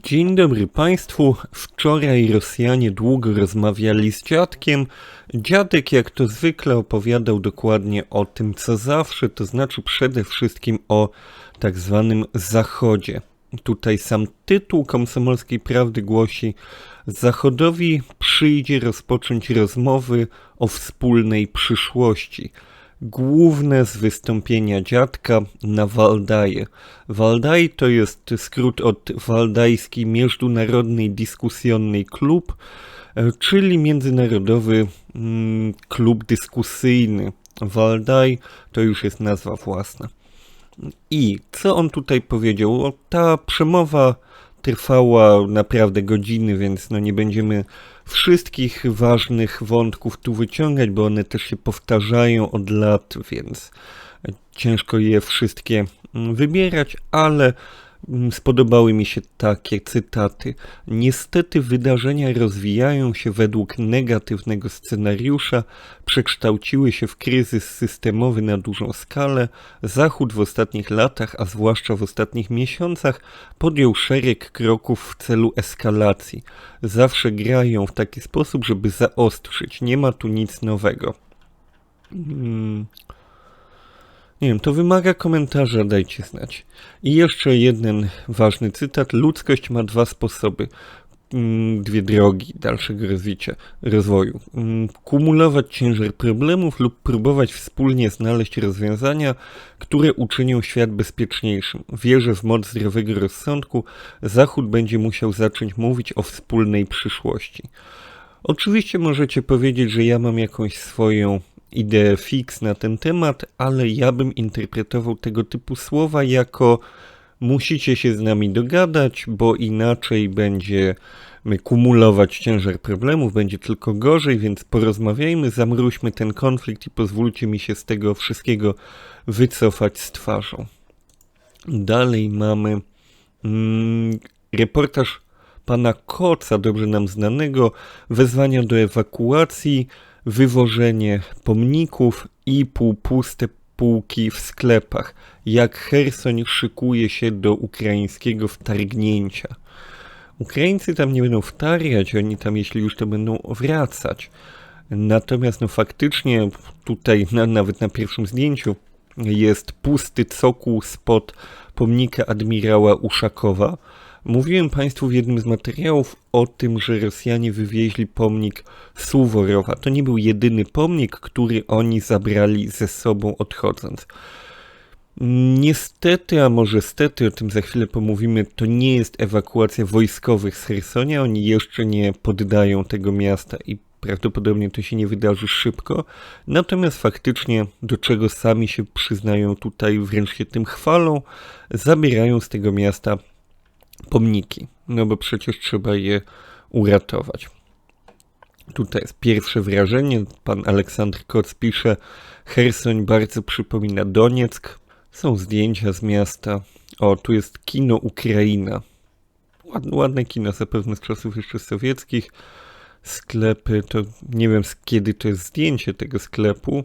Dzień dobry Państwu. Wczoraj Rosjanie długo rozmawiali z dziadkiem. Dziadek, jak to zwykle, opowiadał dokładnie o tym, co zawsze, to znaczy przede wszystkim o tak zwanym Zachodzie. Tutaj sam tytuł Komsomolskiej Prawdy głosi: Zachodowi przyjdzie rozpocząć rozmowy o wspólnej przyszłości główne z wystąpienia dziadka na Waldaje. Waldaj to jest skrót od Waldajski Międzynarodnej Dyskusjonnej Klub, e, czyli Międzynarodowy mm, Klub Dyskusyjny. Waldaj to już jest nazwa własna. I co on tutaj powiedział? Ta przemowa trwała naprawdę godziny, więc no nie będziemy wszystkich ważnych wątków tu wyciągać, bo one też się powtarzają od lat, więc ciężko je wszystkie mm, wybierać, ale spodobały mi się takie cytaty. Niestety wydarzenia rozwijają się według negatywnego scenariusza, przekształciły się w kryzys systemowy na dużą skalę. Zachód w ostatnich latach, a zwłaszcza w ostatnich miesiącach, podjął szereg kroków w celu eskalacji. Zawsze grają w taki sposób, żeby zaostrzyć. Nie ma tu nic nowego. Hmm. Nie wiem, to wymaga komentarza, dajcie znać. I jeszcze jeden ważny cytat. Ludzkość ma dwa sposoby, mm, dwie drogi dalszego rozwicia, rozwoju. Mm, kumulować ciężar problemów lub próbować wspólnie znaleźć rozwiązania, które uczynią świat bezpieczniejszym. Wierzę w moc zdrowego rozsądku. Zachód będzie musiał zacząć mówić o wspólnej przyszłości. Oczywiście możecie powiedzieć, że ja mam jakąś swoją ideę fix na ten temat, ale ja bym interpretował tego typu słowa jako musicie się z nami dogadać, bo inaczej będzie kumulować ciężar problemów, będzie tylko gorzej, więc porozmawiajmy, zamruźmy ten konflikt i pozwólcie mi się z tego wszystkiego wycofać z twarzą. Dalej mamy mm, reportaż pana Koca, dobrze nam znanego, wezwania do ewakuacji, wywożenie pomników i półpuste półki w sklepach, jak Hersoń szykuje się do ukraińskiego wtargnięcia. Ukraińcy tam nie będą wtargać, oni tam jeśli już to będą wracać. Natomiast no faktycznie tutaj na, nawet na pierwszym zdjęciu jest pusty cokół spod pomnika admirała Uszakowa, Mówiłem Państwu w jednym z materiałów o tym, że Rosjanie wywieźli pomnik Suworowa. To nie był jedyny pomnik, który oni zabrali ze sobą odchodząc. Niestety, a może stety, o tym za chwilę pomówimy, to nie jest ewakuacja wojskowych z Hersonia. Oni jeszcze nie poddają tego miasta i prawdopodobnie to się nie wydarzy szybko. Natomiast faktycznie, do czego sami się przyznają tutaj, wręcz się tym chwalą, zabierają z tego miasta pomniki, no bo przecież trzeba je uratować. Tutaj jest pierwsze wrażenie. Pan Aleksandr Koc pisze, Hersoń bardzo przypomina Donieck. Są zdjęcia z miasta. O, tu jest kino Ukraina. Ładne, ładne kino, zapewne z czasów jeszcze sowieckich. Sklepy, to nie wiem z kiedy to jest zdjęcie tego sklepu.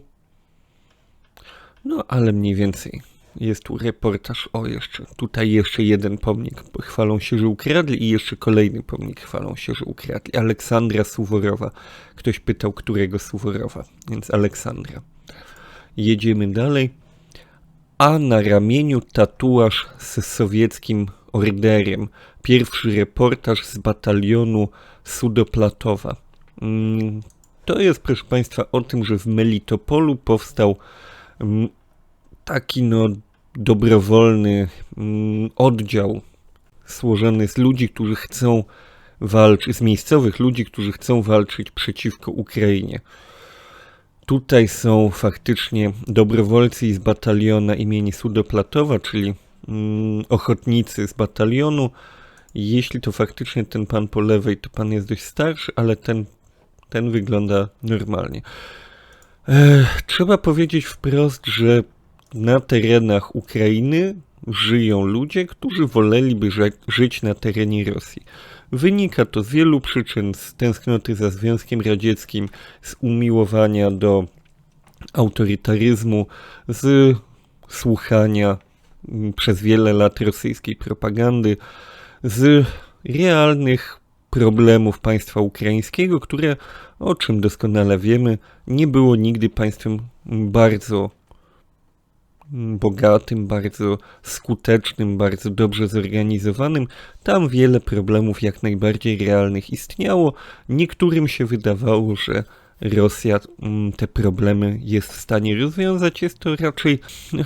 No, ale mniej więcej jest tu reportaż. O, jeszcze tutaj jeszcze jeden pomnik. Chwalą się, że ukradli i jeszcze kolejny pomnik chwalą się, że ukradli. Aleksandra Suworowa. Ktoś pytał, którego Suworowa, więc Aleksandra. Jedziemy dalej. A na ramieniu tatuaż z sowieckim orderem. Pierwszy reportaż z batalionu Sudoplatowa. Mm, to jest, proszę Państwa, o tym, że w Melitopolu powstał mm, taki no dobrowolny mm, oddział złożony z ludzi, którzy chcą walczyć, z miejscowych ludzi, którzy chcą walczyć przeciwko Ukrainie. Tutaj są faktycznie dobrowolcy z bataliona imieni Sudoplatowa, czyli mm, ochotnicy z batalionu. Jeśli to faktycznie ten pan po lewej, to pan jest dość starszy, ale ten, ten wygląda normalnie. Trzeba powiedzieć wprost, że na terenach Ukrainy żyją ludzie, którzy woleliby żyć na terenie Rosji. Wynika to z wielu przyczyn, z tęsknoty za Związkiem Radzieckim, z umiłowania do autorytaryzmu, z słuchania przez wiele lat rosyjskiej propagandy, z realnych problemów państwa ukraińskiego, które, o czym doskonale wiemy, nie było nigdy państwem bardzo bogatym, bardzo skutecznym, bardzo dobrze zorganizowanym. Tam wiele problemów jak najbardziej realnych istniało. Niektórym się wydawało, że Rosja te problemy jest w stanie rozwiązać. Jest to raczej,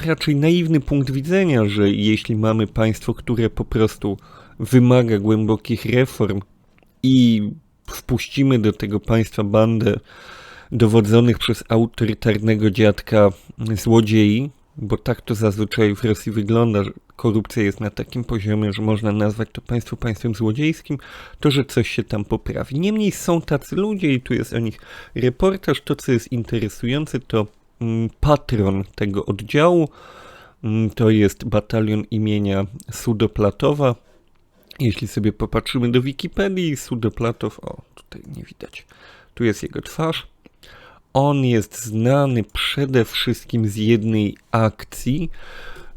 raczej naiwny punkt widzenia, że jeśli mamy państwo, które po prostu wymaga głębokich reform i wpuścimy do tego państwa bandę dowodzonych przez autorytarnego dziadka złodziei, bo tak to zazwyczaj w Rosji wygląda, że korupcja jest na takim poziomie, że można nazwać to państwo państwem złodziejskim, to że coś się tam poprawi. Niemniej są tacy ludzie i tu jest o nich reportaż. To, co jest interesujące, to mm, patron tego oddziału, mm, to jest batalion imienia Sudoplatowa. Jeśli sobie popatrzymy do Wikipedii, Sudoplatow, o tutaj nie widać, tu jest jego twarz. On jest znany przede wszystkim z jednej akcji.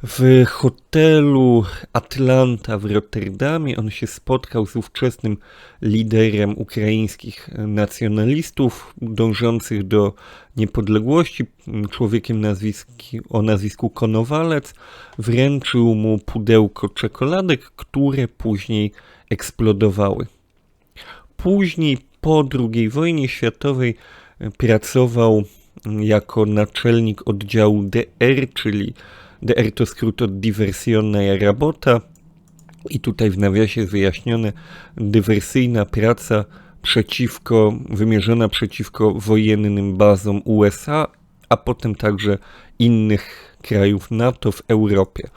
W hotelu Atlanta w Rotterdamie on się spotkał z ówczesnym liderem ukraińskich nacjonalistów dążących do niepodległości, człowiekiem nazwiski, o nazwisku Konowalec. Wręczył mu pudełko czekoladek, które później eksplodowały. Później po II wojnie światowej pracował jako naczelnik oddziału DR, czyli DR to skrót od dywersjonna rabota. I tutaj w nawiasie jest wyjaśnione dywersyjna praca przeciwko, wymierzona przeciwko wojennym bazom USA, a potem także innych krajów NATO w Europie.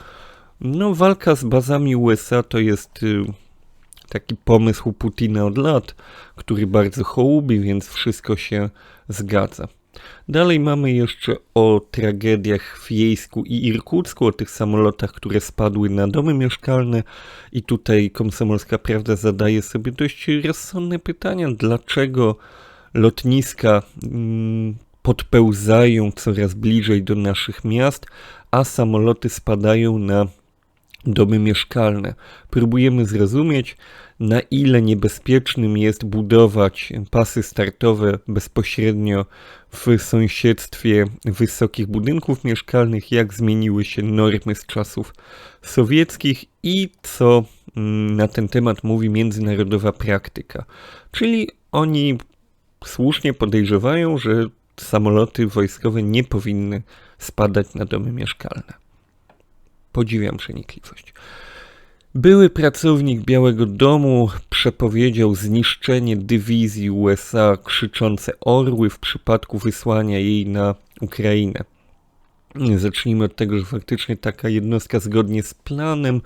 No, walka z bazami USA to jest y, taki pomysł Putina od lat, który bardzo hołubi, więc wszystko się zgadza. Dalej mamy jeszcze o tragediach w Jejsku i Irkucku, o tych samolotach, które spadły na domy mieszkalne i tutaj Komsomolska Prawda zadaje sobie dość rozsądne pytania, dlaczego lotniska mm, podpełzają coraz bliżej do naszych miast, a samoloty spadają na domy mieszkalne. Próbujemy zrozumieć, na ile niebezpiecznym jest budować pasy startowe bezpośrednio w sąsiedztwie wysokich budynków mieszkalnych, jak zmieniły się normy z czasów sowieckich i co mm, na ten temat mówi międzynarodowa praktyka. Czyli oni słusznie podejrzewają, że samoloty wojskowe nie powinny spadać na domy mieszkalne. Podziwiam przenikliwość. Były pracownik Białego Domu przepowiedział zniszczenie dywizji USA krzyczące orły w przypadku wysłania jej na Ukrainę. Zacznijmy od tego, że faktycznie taka jednostka zgodnie z planem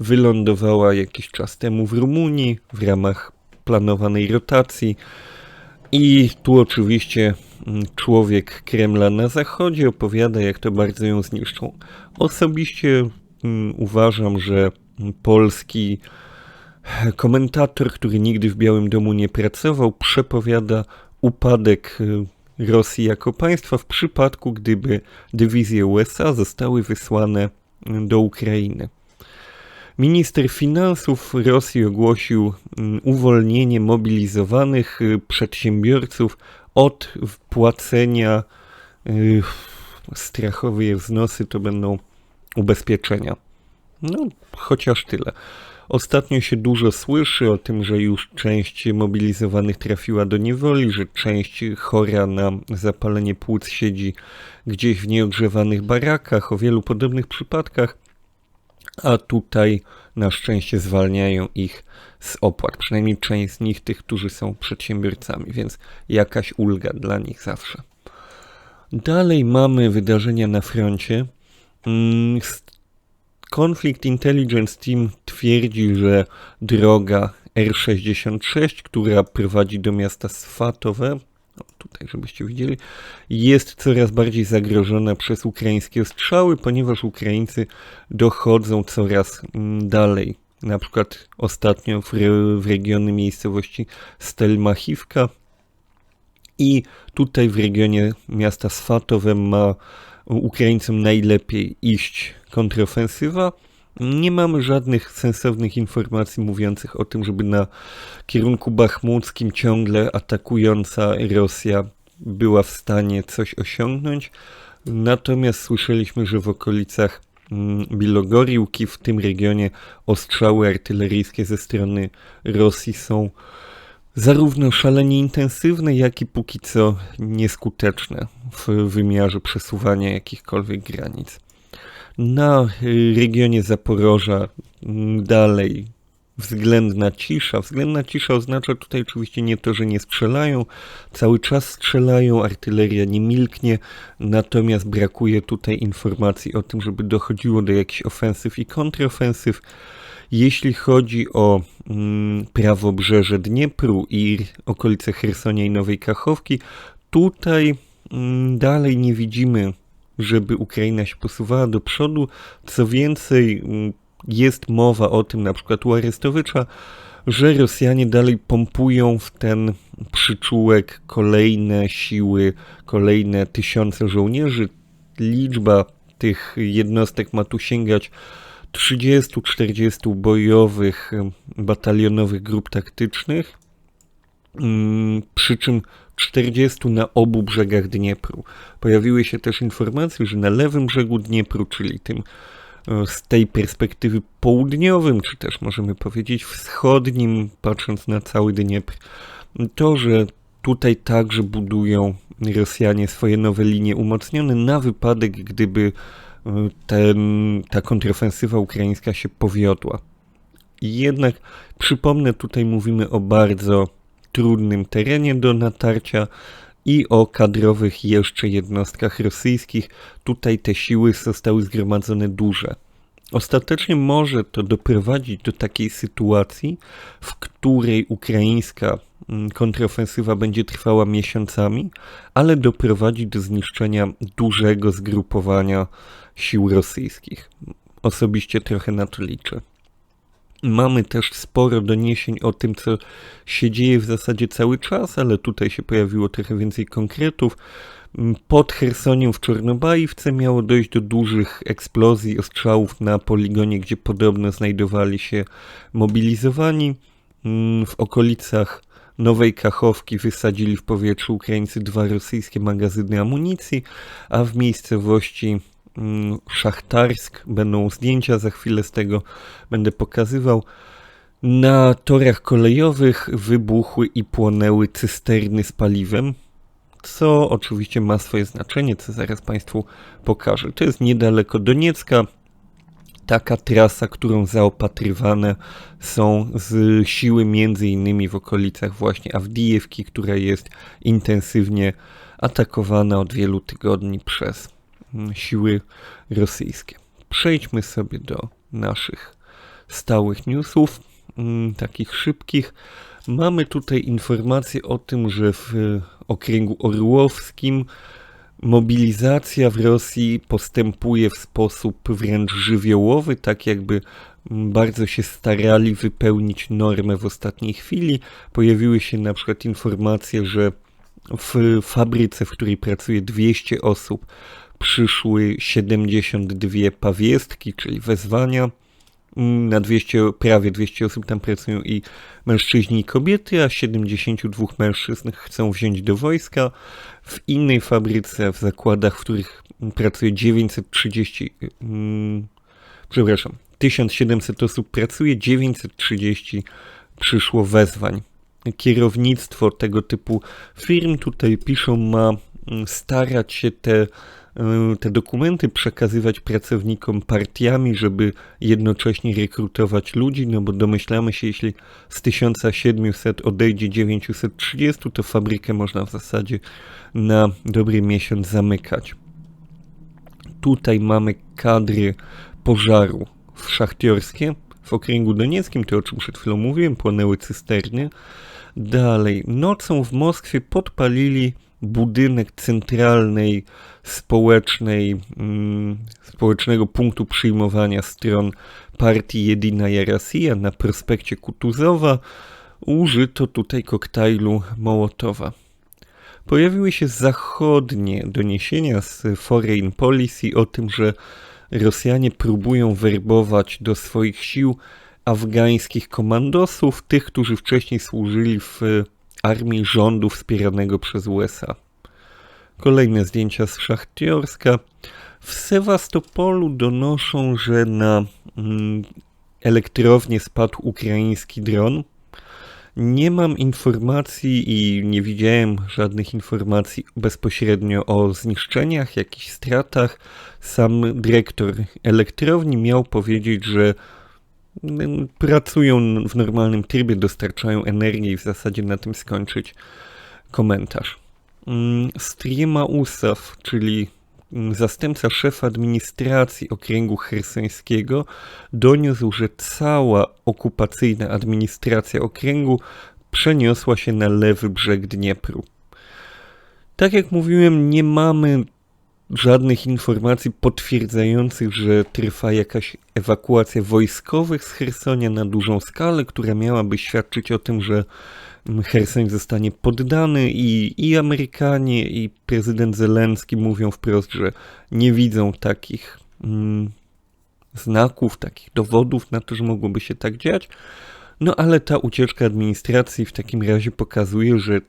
wylądowała jakiś czas temu w Rumunii w ramach planowanej rotacji. I tu oczywiście mm, człowiek Kremla na zachodzie opowiada, jak to bardzo ją zniszczą. Osobiście uważam, że polski komentator, który nigdy w Białym Domu nie pracował, przepowiada upadek y, Rosji jako państwa w przypadku, gdyby dywizje USA zostały wysłane y, do Ukrainy. Minister finansów Rosji ogłosił mm, uwolnienie mobilizowanych y, przedsiębiorców od płacenia strachowe wznosy to będą ubezpieczenia. No, chociaż tyle. Ostatnio się dużo słyszy o tym, że już część mobilizowanych trafiła do niewoli, że część chora na zapalenie płuc siedzi gdzieś w nieogrzewanych barakach, o wielu podobnych przypadkach, a tutaj na szczęście zwalniają ich z opłat, przynajmniej część z nich, tych, którzy są przedsiębiorcami, więc jakaś ulga dla nich zawsze. Dalej mamy wydarzenia na froncie. Mm, Conflict Intelligence Team twierdzi, że droga R66, która prowadzi do miasta Swatowe, tutaj żebyście widzieli, jest coraz bardziej zagrożona przez ukraińskie ostrzały, ponieważ Ukraińcy dochodzą coraz mm, dalej. Na przykład ostatnio w, w regiony miejscowości Stelmachivka i tutaj w regionie miasta Swatowe ma Ukraińcom najlepiej iść kontrofensywa, Nie mamy żadnych sensownych informacji mówiących o tym, żeby na kierunku bachmuckim ciągle atakująca Rosja była w stanie coś osiągnąć. Natomiast słyszeliśmy, że w okolicach mm, Bilogoriłki, w tym regionie, ostrzały artyleryjskie ze strony Rosji są zarówno szalenie intensywne, jak i póki co nieskuteczne w wymiarze przesuwania jakichkolwiek granic. Na y, regionie Zaporoża mm, dalej względna cisza. Względna cisza oznacza tutaj oczywiście nie to, że nie strzelają, cały czas strzelają, artyleria nie milknie, natomiast brakuje tutaj informacji o tym, żeby dochodziło do jakichś ofensyw i kontrofensyw. Jeśli chodzi o mm, prawobrzeże Dniepru i okolice Hersonia i Nowej Kachowki, tutaj mm, dalej nie widzimy, żeby Ukraina się posuwała do przodu. Co więcej, mm, jest mowa o tym, na przykład u Arestowicza, że Rosjanie dalej pompują w ten przyczółek kolejne siły, kolejne tysiące żołnierzy. Liczba tych jednostek ma tu sięgać 30-40 bojowych batalionowych grup taktycznych, mm, przy czym 40 na obu brzegach Dniepru. Pojawiły się też informacje, że na lewym brzegu Dniepru, czyli tym e, z tej perspektywy południowym, czy też możemy powiedzieć wschodnim, patrząc na cały Dniepr, to, że tutaj także budują Rosjanie swoje nowe linie umocnione na wypadek, gdyby ten, ta kontrofensywa ukraińska się powiodła. Jednak przypomnę, tutaj mówimy o bardzo trudnym terenie do natarcia i o kadrowych jeszcze jednostkach rosyjskich. Tutaj te siły zostały zgromadzone duże. Ostatecznie może to doprowadzić do takiej sytuacji, w której ukraińska mm, kontrofensywa będzie trwała miesiącami, ale doprowadzi do zniszczenia dużego zgrupowania sił rosyjskich. Osobiście trochę na to liczę. Mamy też sporo doniesień o tym, co się dzieje w zasadzie cały czas, ale tutaj się pojawiło trochę więcej konkretów. Pod Chersoniem w Czornobajówce miało dojść do dużych eksplozji, ostrzałów na poligonie, gdzie podobno znajdowali się mobilizowani. W okolicach Nowej Kachowki wysadzili w powietrzu Ukraińcy dwa rosyjskie magazyny amunicji, a w miejscowości Szachtarsk. Będą zdjęcia za chwilę z tego, będę pokazywał. Na torach kolejowych wybuchły i płonęły cysterny z paliwem, co oczywiście ma swoje znaczenie, co zaraz Państwu pokażę. To jest niedaleko Doniecka, taka trasa, którą zaopatrywane są z siły między innymi w okolicach właśnie Awdijewki, która jest intensywnie atakowana od wielu tygodni przez Mm, siły rosyjskie. Przejdźmy sobie do naszych stałych newsów, mm, takich szybkich. Mamy tutaj informację o tym, że w okręgu orłowskim mobilizacja w Rosji postępuje w sposób wręcz żywiołowy, tak jakby mm, bardzo się starali wypełnić normę w ostatniej chwili. Pojawiły się na przykład informacje, że w fabryce, w której pracuje 200 osób, przyszły 72 pawiestki, czyli wezwania. Na 200, prawie 200 osób tam pracują i mężczyźni i kobiety, a 72 mężczyzn chcą wziąć do wojska. W innej fabryce, w zakładach, w których pracuje 930, hmm, przepraszam, 1700 osób pracuje, 930 przyszło wezwań. Kierownictwo tego typu firm, tutaj piszą, ma mm, starać się te E, te dokumenty przekazywać pracownikom partiami, żeby jednocześnie rekrutować ludzi, no bo domyślamy się, jeśli z 1700 odejdzie 930, to fabrykę można w zasadzie na dobry miesiąc zamykać. Tutaj mamy kadry pożaru w szachtiorskie, w okręgu donieckim, to o czym przed chwilą mówiłem, płonęły cysterny. Dalej, nocą w Moskwie podpalili budynek centralnej, społecznej, mm, społecznego punktu przyjmowania stron partii Jedina Rosja na prospekcie Kutuzowa użyto tutaj koktajlu Mołotowa. Pojawiły się zachodnie doniesienia z Foreign Policy o tym, że Rosjanie próbują werbować do swoich sił afgańskich komandosów, tych, którzy wcześniej służyli w armii rządu wspieranego przez USA. Kolejne zdjęcia z Szachtiorska. W Sewastopolu donoszą, że na mm, elektrownię spadł ukraiński dron. Nie mam informacji i nie widziałem żadnych informacji bezpośrednio o zniszczeniach, jakichś stratach. Sam dyrektor elektrowni miał powiedzieć, że mm, pracują w normalnym trybie, dostarczają energii i w zasadzie na tym skończyć komentarz. Mm, Strima Usaw, czyli zastępca szefa administracji okręgu hersońskiego, doniósł, że cała okupacyjna administracja okręgu przeniosła się na lewy brzeg Dniepru. Tak jak mówiłem, nie mamy żadnych informacji potwierdzających, że trwa jakaś ewakuacja wojskowych z Hersonia na dużą skalę, która miałaby świadczyć o tym, że Hersoń zostanie poddany i, i Amerykanie, i prezydent Zelenski mówią wprost, że nie widzą takich mm, znaków, takich dowodów na to, że mogłoby się tak dziać. No ale ta ucieczka administracji w takim razie pokazuje, że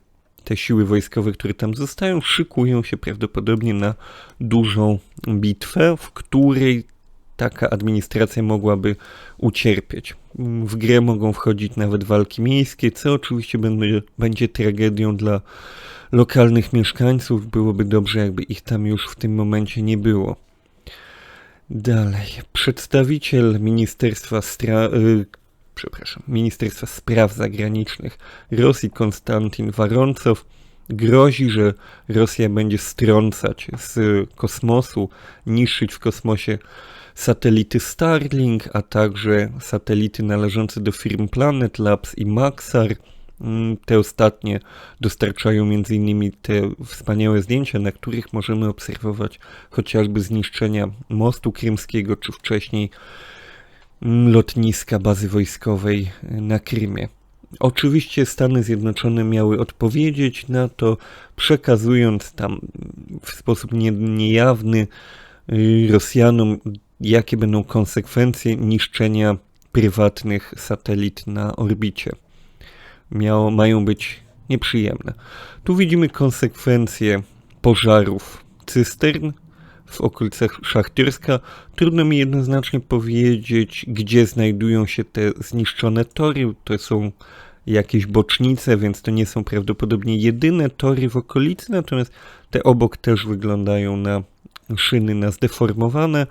te siły wojskowe, które tam zostają, szykują się prawdopodobnie na dużą bitwę, w której taka administracja mogłaby ucierpieć. W grę mogą wchodzić nawet walki miejskie, co oczywiście będzie, będzie tragedią dla lokalnych mieszkańców. Byłoby dobrze, jakby ich tam już w tym momencie nie było. Dalej. Przedstawiciel Ministerstwa Stra y przepraszam, Ministerstwa Spraw Zagranicznych Rosji Konstantin Waroncow grozi, że Rosja będzie strącać z kosmosu, niszczyć w kosmosie satelity Starlink, a także satelity należące do firm Planet Labs i Maxar. Mm, te ostatnie dostarczają m.in. te wspaniałe zdjęcia, na których możemy obserwować chociażby zniszczenia mostu krymskiego, czy wcześniej mm, lotniska bazy wojskowej na Krymie. Oczywiście Stany Zjednoczone miały odpowiedzieć na to, przekazując tam w sposób niejawny y, Rosjanom jakie będą konsekwencje niszczenia prywatnych satelit na orbicie. Miało, mają być nieprzyjemne. Tu widzimy konsekwencje pożarów cystern w okolicach Szachtyrska. Trudno mi jednoznacznie powiedzieć, gdzie znajdują się te zniszczone tory. To są jakieś bocznice, więc to nie są prawdopodobnie jedyne tory w okolicy, natomiast te obok też wyglądają na szyny na zdeformowane.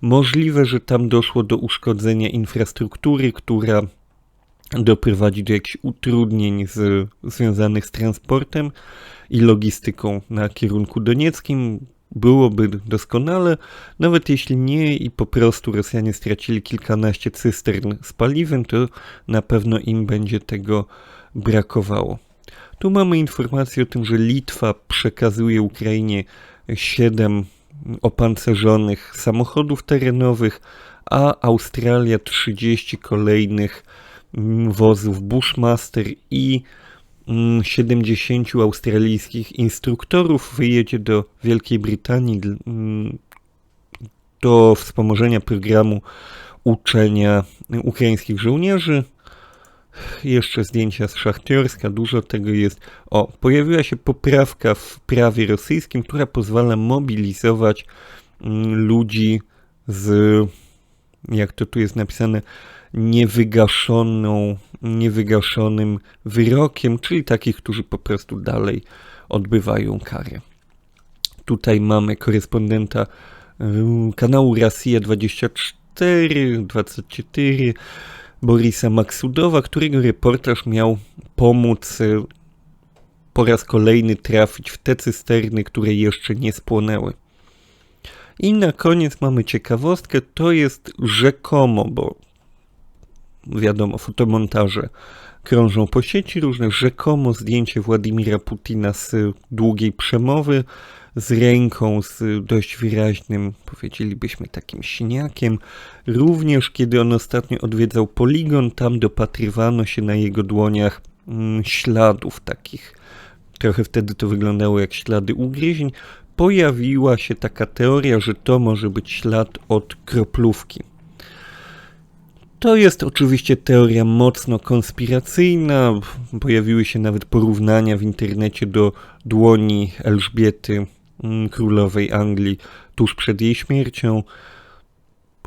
Możliwe, że tam doszło do uszkodzenia infrastruktury, która doprowadzi do jakichś utrudnień z, związanych z transportem i logistyką na kierunku donieckim. Byłoby doskonale, nawet jeśli nie i po prostu Rosjanie stracili kilkanaście cystern z paliwem, to na pewno im będzie tego brakowało. Tu mamy informację o tym, że Litwa przekazuje Ukrainie 7 opancerzonych samochodów terenowych, a Australia 30 kolejnych mm, wozów Bushmaster i 70 mm, australijskich instruktorów wyjedzie do Wielkiej Brytanii mm, do wspomożenia programu uczenia ukraińskich żołnierzy. Jeszcze zdjęcia z Szachtiorska, dużo tego jest. O, pojawiła się poprawka w prawie rosyjskim, która pozwala mobilizować mm, ludzi z, jak to tu jest napisane, niewygaszoną, niewygaszonym wyrokiem, czyli takich, którzy po prostu dalej odbywają karę. Tutaj mamy korespondenta y, kanału Rosja 24, 24 Borisa Maksudowa, którego reportaż miał pomóc e, po raz kolejny trafić w te cysterny, które jeszcze nie spłonęły. I na koniec mamy ciekawostkę, to jest rzekomo, bo wiadomo, fotomontaże krążą po sieci, różne. Rzekomo zdjęcie Władimira Putina z długiej przemowy, z ręką, z dość wyraźnym, powiedzielibyśmy, takim siniakiem. Również kiedy on ostatnio odwiedzał poligon, tam dopatrywano się na jego dłoniach mm, śladów takich. Trochę wtedy to wyglądało jak ślady ugryzień. pojawiła się taka teoria, że to może być ślad od kroplówki. To jest oczywiście teoria mocno konspiracyjna. Pojawiły się nawet porównania w internecie do dłoni Elżbiety, królowej Anglii, tuż przed jej śmiercią.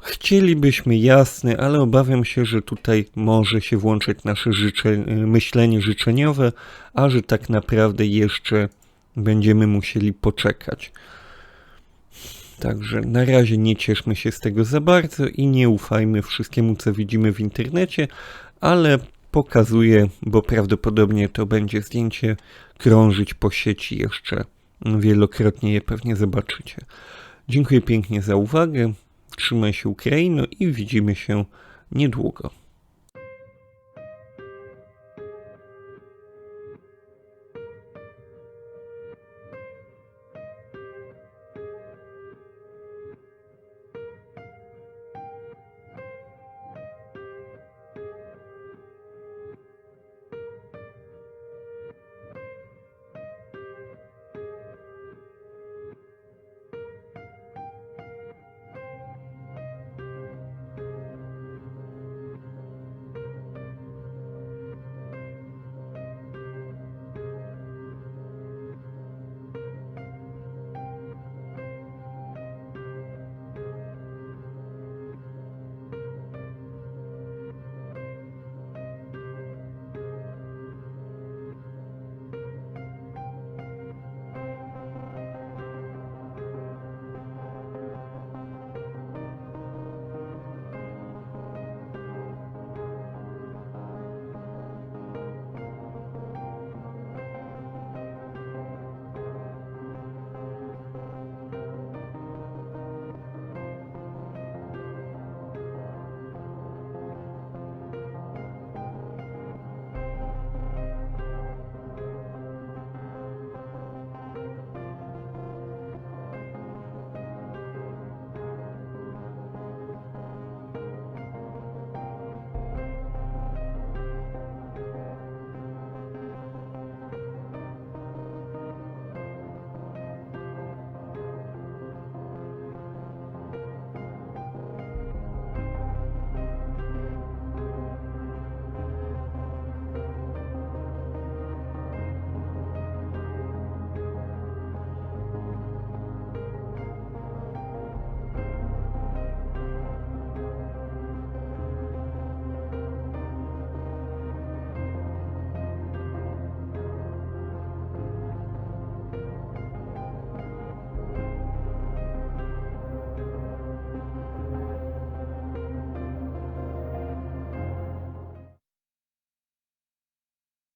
Chcielibyśmy jasne, ale obawiam się, że tutaj może się włączyć nasze życze, myślenie życzeniowe, a że tak naprawdę jeszcze będziemy musieli poczekać. Także na razie nie cieszmy się z tego za bardzo i nie ufajmy wszystkiemu, co widzimy w internecie, ale pokazuję, bo prawdopodobnie to będzie zdjęcie krążyć po sieci jeszcze wielokrotnie je pewnie zobaczycie. Dziękuję pięknie za uwagę. Trzymaj się Ukraino i widzimy się niedługo.